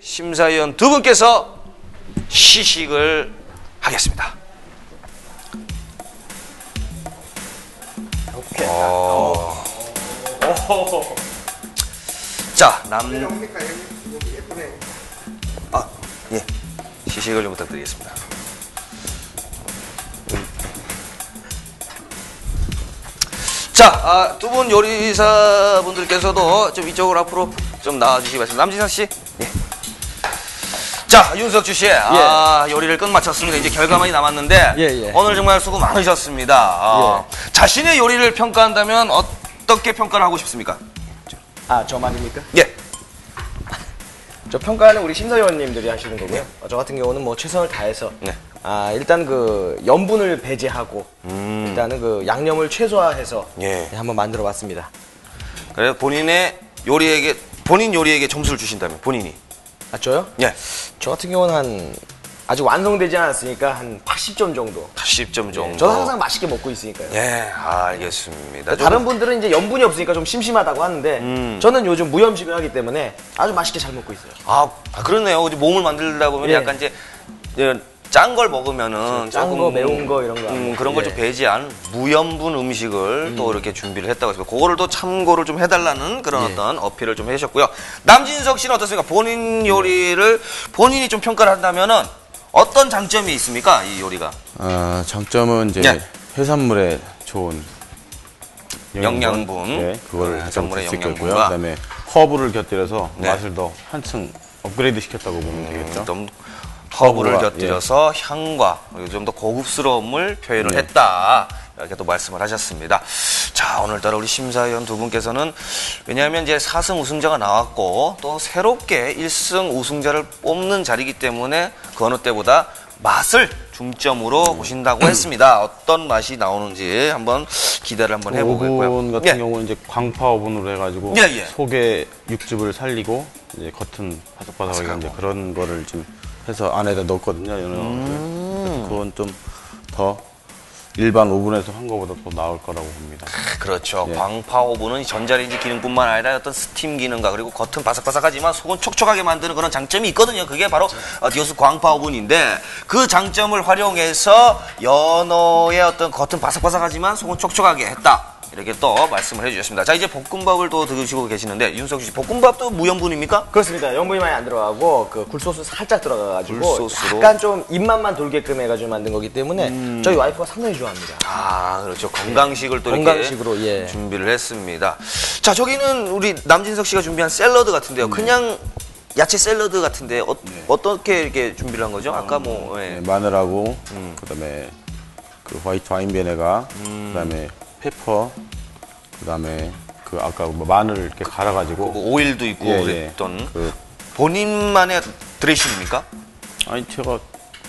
심사위원 두 분께서 시식을 하겠습니다. 어. 자, 남. 아, 예. 시식을 좀 부탁드리겠습니다. 자, 아, 두 분 요리사 분들께서도 좀 이쪽으로 앞으로 좀 나와주시기 바랍니다. 남진상 씨. 예. 자, 윤석주 씨. 아, 요리를 끝마쳤습니다. 이제 결과만이 남았는데. 예, 예. 오늘 정말 수고 많으셨습니다. 아, 자신의 요리를 평가한다면 어떻게 평가를 하고 싶습니까? 아, 저 말입니까? 예. 저 평가는 우리 심사위원님들이 하시는 거고요. 어, 저 같은 경우는 뭐 최선을 다해서 네. 아, 일단 그 염분을 배제하고 일단은 그 양념을 최소화해서 음. 예. 네, 한번 만들어 봤습니다. 그래서 본인의 요리에게, 본인 요리에게 점수를 주신다면, 본인이. 아, 저요? 예. 저 같은 경우는 한 아직 완성되지 않았으니까 한 80점 정도. 80점 정도. 저는 항상 맛있게 먹고 있으니까요. 예, 알겠습니다. 다른 분들은 이제 염분이 없으니까 좀 심심하다고 하는데 음. 저는 요즘 무염식을 하기 때문에 아주 맛있게 잘 먹고 있어요. 아, 아, 그렇네요. 이제 몸을 만들다 보면 예. 약간 이제 짠 걸 먹으면은 짠 거, 매운 거 이런 거 음. 그런 걸좀 예. 배제한 무염분 음식을 또 이렇게 준비를 했다고 해서 그거를 또 참고를 좀 해달라는 그런 예. 어떤 어필을 좀 해주셨고요. 남진석 씨는 어떻습니까? 본인 요리를 본인이 좀 평가를 한다면은 어떤 장점이 있습니까? 이 요리가. 아, 장점은 이제 네. 해산물에 좋은 영양분. 네, 그걸 네, 해산물의 해산물에 있고요. 영양분과 그다음에 허브를 곁들여서 네. 맛을 더 한층 업그레이드 시켰다고 보면 되겠죠. 좀 허브를 곁들여서 향과 좀 더 고급스러움을 표현을 네. 했다. 이렇게 또 말씀을 하셨습니다. 자, 오늘따라 우리 심사위원 두 분께서는 왜냐하면 이제 4승 우승자가 나왔고 또 새롭게 1승 우승자를 뽑는 자리이기 때문에 그 어느 때보다 맛을 중점으로 보신다고 했습니다. 어떤 맛이 나오는지 한번 기대를 한번 해보겠고요. 오븐 같은 예. 경우는 이제 광파 오븐으로 해가지고 예, 예. 속에 육즙을 살리고 이제 겉은 바삭바삭하게 이제 그런 거를 좀 해서 안에다 넣었거든요. 음. 그래서 그건 좀 더 일반 오븐에서 한 거보다 더 나을 거라고 봅니다. 그렇죠. 예. 광파 오븐은 전자레인지 기능뿐만 아니라 어떤 스팀 기능과 그리고 겉은 바삭바삭하지만 속은 촉촉하게 만드는 그런 장점이 있거든요. 그게 바로 어, 디오스 광파 오븐인데 그 장점을 활용해서 연어의 어떤 겉은 바삭바삭하지만 속은 촉촉하게 했다. 이렇게 또 말씀을 해주셨습니다. 자 이제 볶음밥을 또 드시고 계시는데 윤석주 씨 볶음밥도 무염분입니까? 그렇습니다. 염분이 많이 안 들어가고 그 굴소스 살짝 들어가가지고 굴소스로? 약간 좀 입맛만 돌게끔 해가지고 만든 거기 때문에 저희 와이프가 상당히 좋아합니다. 아 그렇죠 건강식을 또 이렇게 건강식으로, 예. 준비를 했습니다. 자 저기는 우리 남진석 씨가 준비한 샐러드 같은데요. 그냥 야채 샐러드 같은데 어, 떻게 이렇게 준비를 한 거죠? 아까 뭐 예. 네, 마늘하고 음. 그다음에 그 화이트 와인 비네가 그다음에 페퍼 그다음에 그 아까 뭐 마늘 이렇게 갈아가지고 뭐 오일도 있고 예, 예. 그랬던 그 본인만의 드레싱입니까? 아니 제가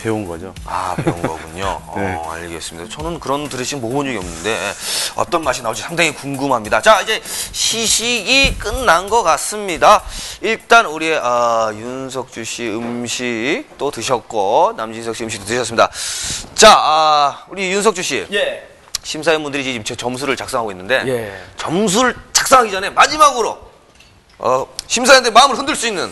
배운 거죠. 아 배운 거군요. 네. 어, 알겠습니다. 저는 그런 드레싱 먹어본 적이 없는데 어떤 맛이 나올지 상당히 궁금합니다. 자 이제 시식이 끝난 것 같습니다. 일단 우리 아, 윤석주 씨 음식 또 드셨고 남진석 씨 음식도 드셨습니다. 자 아, 우리 윤석주 씨 예. 심사위원분들이 지금 제 점수를 작성하고 있는데 예. 점수를 작성하기 전에 마지막으로 어, 심사위원들 마음을 흔들 수 있는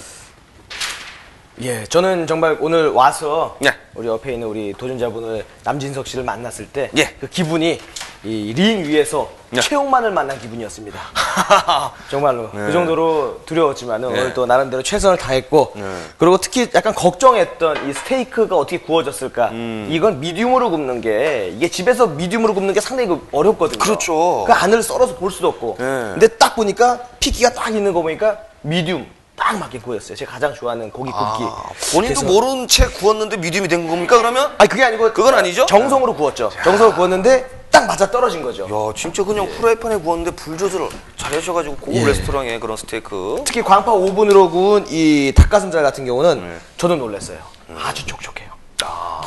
예, 저는 정말 오늘 와서 네. 우리 옆에 있는 우리 도전자분을 남진석 씨를 만났을 때그 예. 기분이 이 링 위에서 네. 최홍만을 만난 기분이었습니다. 정말로 네. 그 정도로 두려웠지만 은 네. 오늘 또 나름대로 최선을 다했고 네. 그리고 특히 약간 걱정했던 이 스테이크가 어떻게 구워졌을까 음. 이건 미디움으로 굽는 게 이게 집에서 미디움으로 굽는 게 상당히 그 어렵거든요. 그렇죠. 그 안을 썰어서 볼 수도 없고 네. 근데 딱 보니까 피기가 딱 있는 거 보니까 미디움 딱 맞게 구웠어요. 제가 가장 좋아하는 고기 굽기. 아, 본인도 모른 채 구웠는데 미디움이 된 겁니까 그러면? 아니 그게 아니고 그건 아니죠? 정성으로 구웠죠. 정성으로 구웠는데 딱 맞아 떨어진 거죠. 야 진짜 그냥 프라이팬에 구웠는데 불 조절 잘 하셔가지고 고급 예. 레스토랑의 그런 스테이크 특히 광파 오븐으로 구운 이 닭가슴살 같은 경우는 네. 저도 놀랐어요. 아주 촉촉해요.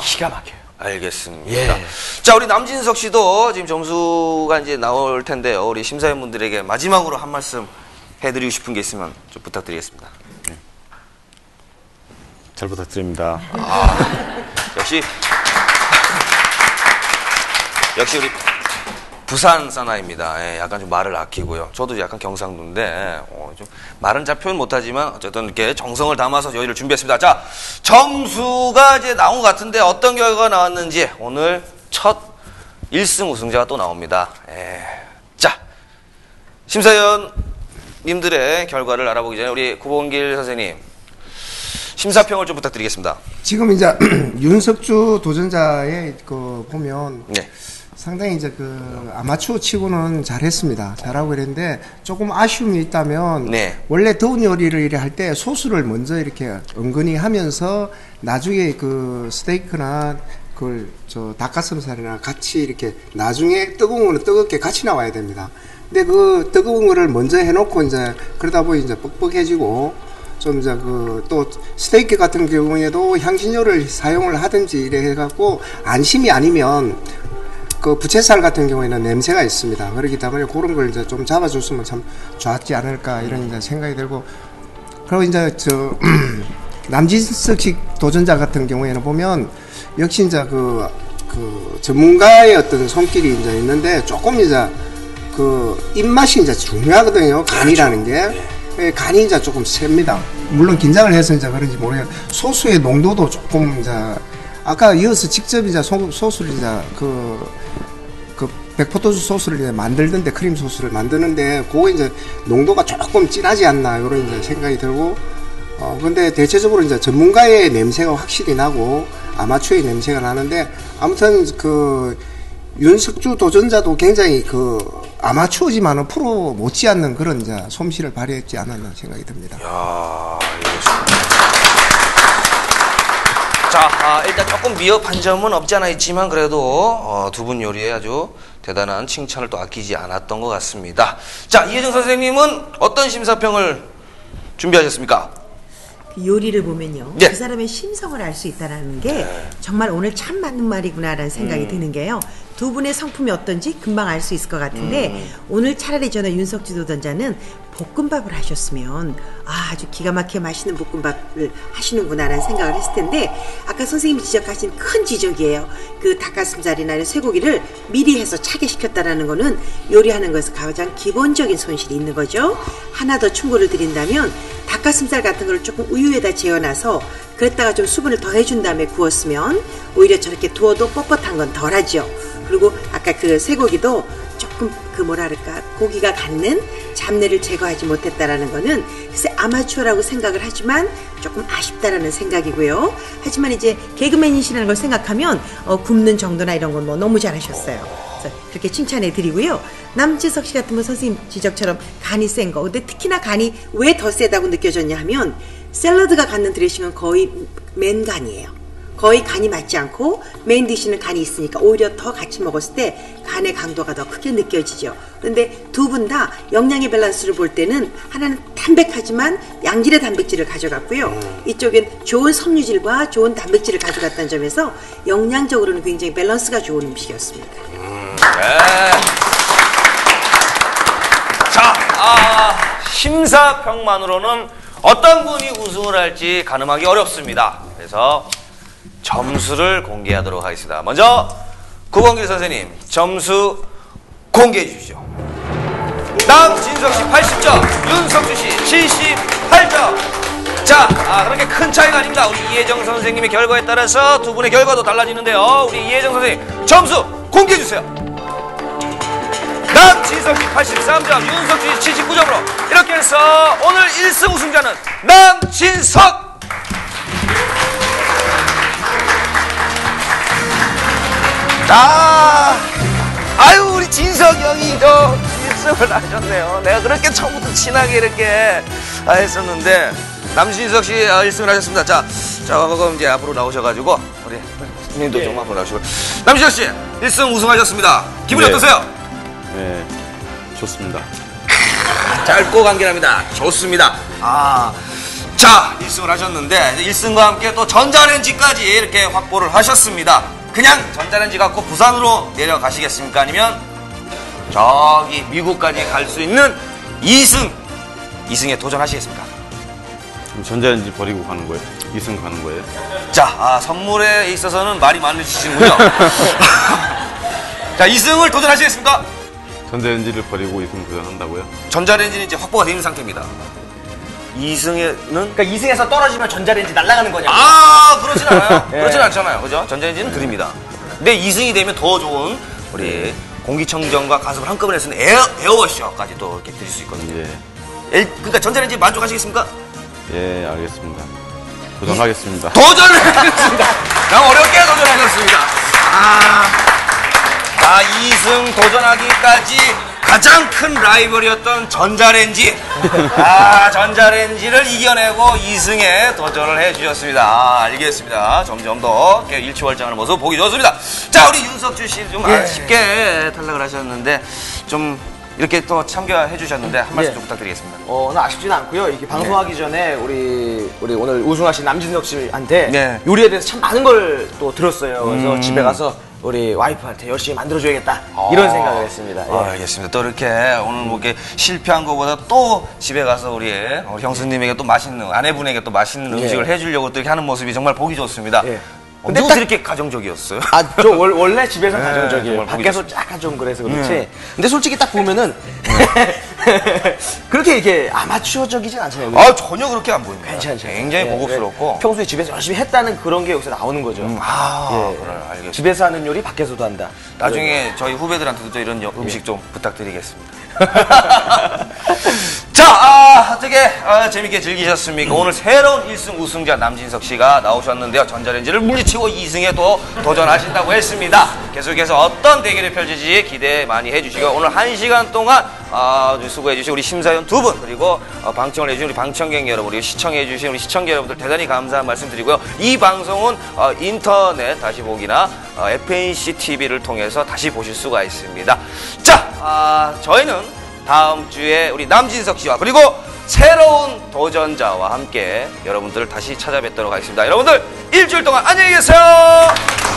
기가 막혀요. 알겠습니다. 예. 자 우리 남진석 씨도 지금 점수가 이제 나올 텐데요. 우리 심사위원분들에게 마지막으로 한 말씀 해드리고 싶은 게 있으면 좀 부탁드리겠습니다. 잘 부탁드립니다. 역시 역시 우리 부산 사나입니다. 예, 약간 좀 말을 아끼고요. 저도 약간 경상도인데 어, 좀 말은 잘 표현 못하지만 어쨌든 이렇게 정성을 담아서 저희를 준비했습니다. 자 점수가 이제 나온 것 같은데 어떤 결과가 나왔는지 오늘 첫 1승 우승자가 또 나옵니다. 예. 자 심사위원님들의 결과를 알아보기 전에 우리 구봉길 선생님 심사평을 좀 부탁드리겠습니다. 지금 이제 윤석주 도전자의 그 보면 네. 상당히 이제 그 아마추어 치고는 잘했습니다. 잘하고 이랬는데 조금 아쉬움이 있다면 네. 원래 더운 요리를 이래 할 때 소스를 먼저 이렇게 은근히 하면서 나중에 그 스테이크나 그걸 저 닭가슴살이나 같이 이렇게 나중에 뜨거운 거는 뜨겁게 같이 나와야 됩니다. 근데 그 뜨거운 거를 먼저 해놓고 이제 그러다 보니 이제 뻑뻑해지고 좀 이제 그 또 스테이크 같은 경우에도 향신료를 사용을 하든지 이래 해갖고 안심이 아니면 그 부채살 같은 경우에는 냄새가 있습니다. 그렇기 때문에 그런 걸 이제 좀 잡아줬으면 참 좋았지 않을까 이런 이제 생각이 들고 그리고 이제 저 남진석식 도전자 같은 경우에는 보면 역시 이제 그, 그 전문가의 어떤 손길이 이제 있는데 조금 이제 그 입맛이 이제 중요하거든요. 간이라는 게. 예, 간이 이제 조금 셉니다. 물론 긴장을 해서 이제 그런지 모르겠 소스의 농도도 조금 이제 아까 이어서 직접 이제 소, 소스를 이제 그, 그 백포도주 소스를 이제 만들던데 크림 소스를 만드는데 그거 이제 농도가 조금 진하지 않나 이런 이제 생각이 들고 어 근데 대체적으로 이제 전문가의 냄새가 확실히 나고 아마추어의 냄새가 나는데 아무튼 그 윤석주 도전자도 굉장히 그 아마추어지만은 프로 못지않는 그런 이제 솜씨를 발휘했지 않았나 생각이 듭니다. 야, 자, 아, 일단 조금 미흡한 점은 없지 않아 있지만 그래도 어, 두분 요리에 아주 대단한 칭찬을 또 아끼지 않았던 것 같습니다. 자, 이혜정 선생님은 어떤 심사평을 준비하셨습니까? 그 요리를 보면요. 네. 그 사람의 심성을 알 수 있다라는 게 정말 오늘 참 맞는 말이구나라는 생각이 드는 게요. 두 분의 성품이 어떤지 금방 알 수 있을 것 같은데 오늘 차라리 저는 윤석주 도전자는 볶음밥을 하셨으면 아, 아주 기가 막히게 맛있는 볶음밥을 하시는구나라는 생각을 했을 텐데 아까 선생님이 지적하신 큰 지적이에요. 그 닭가슴살이나 쇠고기를 미리 해서 차게 시켰다라는 거는 요리하는 것에서 가장 기본적인 손실이 있는 거죠. 하나 더 충고를 드린다면 닭가슴살 같은 걸 조금 우유에다 재워놔서 그랬다가 좀 수분을 더 해준 다음에 구웠으면 오히려 저렇게 두어도 뻣뻣한 건 덜하죠. 그리고 아까 그 쇠고기도 조금 그 뭐랄까 고기가 갖는 잡내를 제거하지 못했다라는 거는 글쎄 아마추어라고 생각을 하지만 조금 아쉽다라는 생각이고요. 하지만 이제 개그맨이시라는 걸 생각하면 어, 굽는 정도나 이런 건 뭐 너무 잘하셨어요. 그렇게 칭찬해 드리고요. 남지석 씨 같은 분 선생님 지적처럼 간이 센 거. 근데 특히나 간이 왜 더 세다고 느껴졌냐 하면 샐러드가 갖는 드레싱은 거의 맨 간이에요. 거의 간이 맞지 않고 메인 디시는 간이 있으니까 오히려 더 같이 먹었을 때 간의 강도가 더 크게 느껴지죠. 그런데 두 분 다 영양의 밸런스를 볼 때는 하나는 담백하지만 양질의 단백질을 가져갔고요. 이쪽엔 좋은 섬유질과 좋은 단백질을 가져갔다는 점에서 영양적으로는 굉장히 밸런스가 좋은 음식이었습니다. 네. 자, 아, 심사평만으로는 어떤 분이 우승을 할지 가늠하기 어렵습니다. 그래서 점수를 공개하도록 하겠습니다. 먼저 구건길 선생님 점수 공개해 주시죠. 남진석 씨 80점, 윤석주 씨 78점. 자, 아, 그렇게 큰 차이가 아닙니다. 우리 이혜정 선생님의 결과에 따라서 두 분의 결과도 달라지는데요. 우리 이혜정 선생님 점수 공개해 주세요. 남진석 씨 83점, 윤석주 씨 79점으로 이렇게 해서 오늘 1승 우승자는 남진석! 아, 아유, 우리 진석이 형이 저 1승을 하셨네요. 내가 그렇게 처음부터 친하게 이렇게 아, 했었는데, 남진석 씨 아, 1승을 하셨습니다. 자, 자, 그럼 이제 앞으로 나오셔가지고, 우리 님도 좀 앞으로 나오시고. 남진석 씨, 1승 우승하셨습니다. 기분이 네. 어떠세요? 네, 좋습니다. 짧고 간결합니다. 좋습니다. 아. 자, 1승을 하셨는데, 1승과 함께 또 전자레인지까지 이렇게 확보를 하셨습니다. 그냥 전자레인지 갖고 부산으로 내려가시겠습니까? 아니면 저기 미국까지 갈 수 있는 2승, 2승에 도전하시겠습니까? 전자레인지 버리고 가는 거예요? 이승 가는 거예요? 자, 아, 선물에 있어서는 말이 많으시군요. 자, 2승을 도전하시겠습니까? 전자레인지를 버리고 이승 도전한다고요? 전자레인지는 이제 확보가 되어 있는 상태입니다. 2승에는 그러니까 2승에서 떨어지면 전자레인지 날아가는 거냐? 아 그러진 않아요. 예. 그러진 않잖아요. 그죠? 전자레인지는 드립니다. 근데 2승이 되면 더 좋은 우리 공기청정과 가습을 한꺼번에 쓰는 에어, 에어워셔까지 또 이렇게 드릴 수 있거든요. 예. 엘- 그러니까 전자레인지 만족하시겠습니까? 예, 알겠습니다. 도전하겠습니다. 도전을 하겠습니다. 너무 어렵게 도전하셨습니다. 아, 자, 2승 도전하기까지 가장 큰 라이벌이었던 전자레인지. 아, 전자레인지를 이겨내고 2승에 도전을 해주셨습니다. 아, 알겠습니다. 점점 더 이렇게 일치월장하는 모습 보기 좋습니다. 자, 우리 윤석주 씨좀 아쉽게 탈락을 하셨는데, 좀 이렇게 또 참가해 주셨는데, 한 말씀 예. 좀 부탁드리겠습니다. 어, 오늘 아쉽지는 않고요. 이게 방송하기 전에 우리 우리 오늘 우승하신 남진석 씨한테 네. 요리에 대해서 참 많은 걸 또 들었어요. 그래서 집에 가서 우리 와이프한테 열심히 만들어줘야겠다 이런 생각을 했습니다. 예. 아, 알겠습니다. 또 이렇게 오늘 뭐 이렇게 실패한 것보다 또 집에 가서 우리, 우리 형수님에게 또 맛있는, 아내분에게 또 맛있는 예. 음식을 해주려고 또 이렇게 하는 모습이 정말 보기 좋습니다. 예. 근데 근데 딱- 이렇게 가정적이었어요? 아, 저 월- 원래 집에서 네, 가정적이에요. 밖에서 약간 좀 그래서 그렇지. 근데 솔직히 딱 보면은 그렇게 이렇게 아마추어적이진 않잖아요. 아, 전혀 그렇게 안 보입니다. 괜찮죠. 굉장히 예, 고급스럽고. 예. 평소에 집에서 열심히 했다는 그런 게 여기서 나오는 거죠. 아, 예. 그래, 알겠습니다. 집에서 하는 요리 밖에서도 한다. 나중에 저희 후배들한테도 또 이런 여- 음식 예. 좀 부탁드리겠습니다. 자, 아, 어떻게 아, 재밌게 즐기셨습니까? 오늘 새로운 1승 우승자 남진석 씨가 나오셨는데요. 전자레인지를 물리치고 2승에 또 도전하신다고 했습니다. 계속해서 어떤 대결이 펼쳐질지 기대 많이 해주시고 오늘 1시간 동안 아, 아주 수고해 주신 우리 심사위원 두 분 그리고 어, 방청을 해주신 우리 방청객 여러분 그리고 시청해 주신 우리 시청자 여러분들 대단히 감사한 말씀 드리고요. 이 방송은 어, 인터넷 다시 보기나 어, FNC TV를 통해서 다시 보실 수가 있습니다. 자, 아, 저희는 다음 주에 우리 남진석 씨와 그리고 새로운 도전자와 함께 여러분들을 다시 찾아뵙도록 하겠습니다. 여러분들 일주일 동안 안녕히 계세요.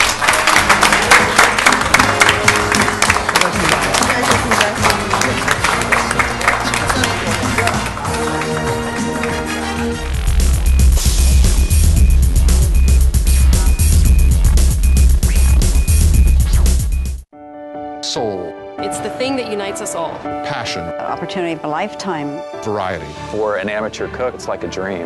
Opportunity of a lifetime. variety. For an amateur cook, it's like a dream.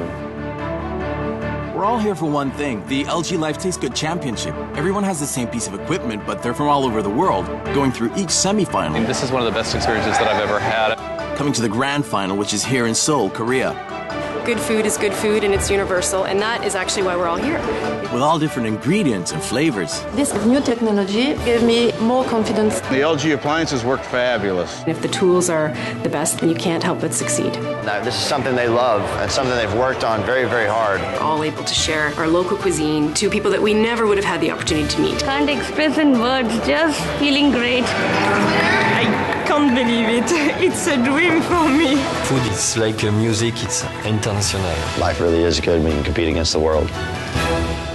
We're all here for one thing the LG Life Taste Good Championship. Everyone has the same piece of equipment, but they're from all over the world, going through each semifinal, This is one of the best experiences that I've ever had. coming to the grand final, which is here in Seoul, Korea. Good food is good food and it's universal, and that is actually why we're all here. With all different ingredients and flavors. This new technology gave me more confidence. The LG appliances work fabulous. If the tools are the best, then you can't help but succeed. Now, this is something they love and something they've worked on very, very hard. We're all able to share our local cuisine to people that we never would have had the opportunity to meet. Can't express in words, just feeling great. I can't believe it. It's a dream for me. Food is like music, it's international. Life really is good when you compete against the world.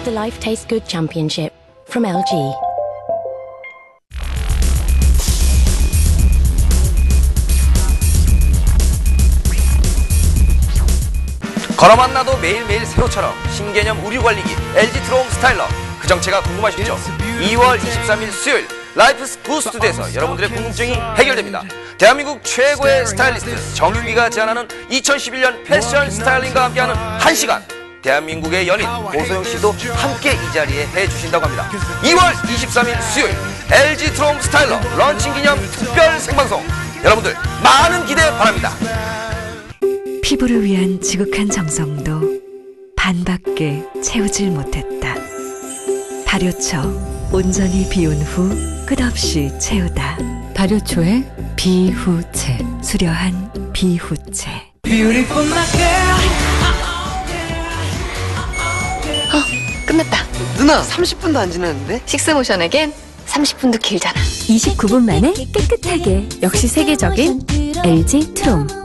The Life Tastes Good Championship from LG. 걸어 만나도 매일매일 새로처럼 신개념 우류 관리기 LG 트롬 스타일러 그 정체가 궁금하시죠? 2월 23일 수요일 라이프 부스트에서 여러분들의 궁금증이 해결됩니다. 대한민국 최고의 스타일리스트 정윤기가 제안하는 2011년 패션 스타일링과 함께하는 1시간 대한민국의 연인 고소영 씨도 함께 이 자리에 해주신다고 합니다. 2월 23일 수요일 LG 트롬 스타일러 런칭 기념 특별 생방송 여러분들 많은 기대 바랍니다. 피부를 위한 지극한 정성도 반밖에 채우질 못했다. 발효초 온전히 비운 후 끝없이 채우다. 발효초의 비후채 수려한 비후채. 끝났다. 누나 30분도 안 지났는데? 식스모션에겐 30분도 길잖아. 29분 만에 깨끗하게 역시 세계적인 LG 트롬.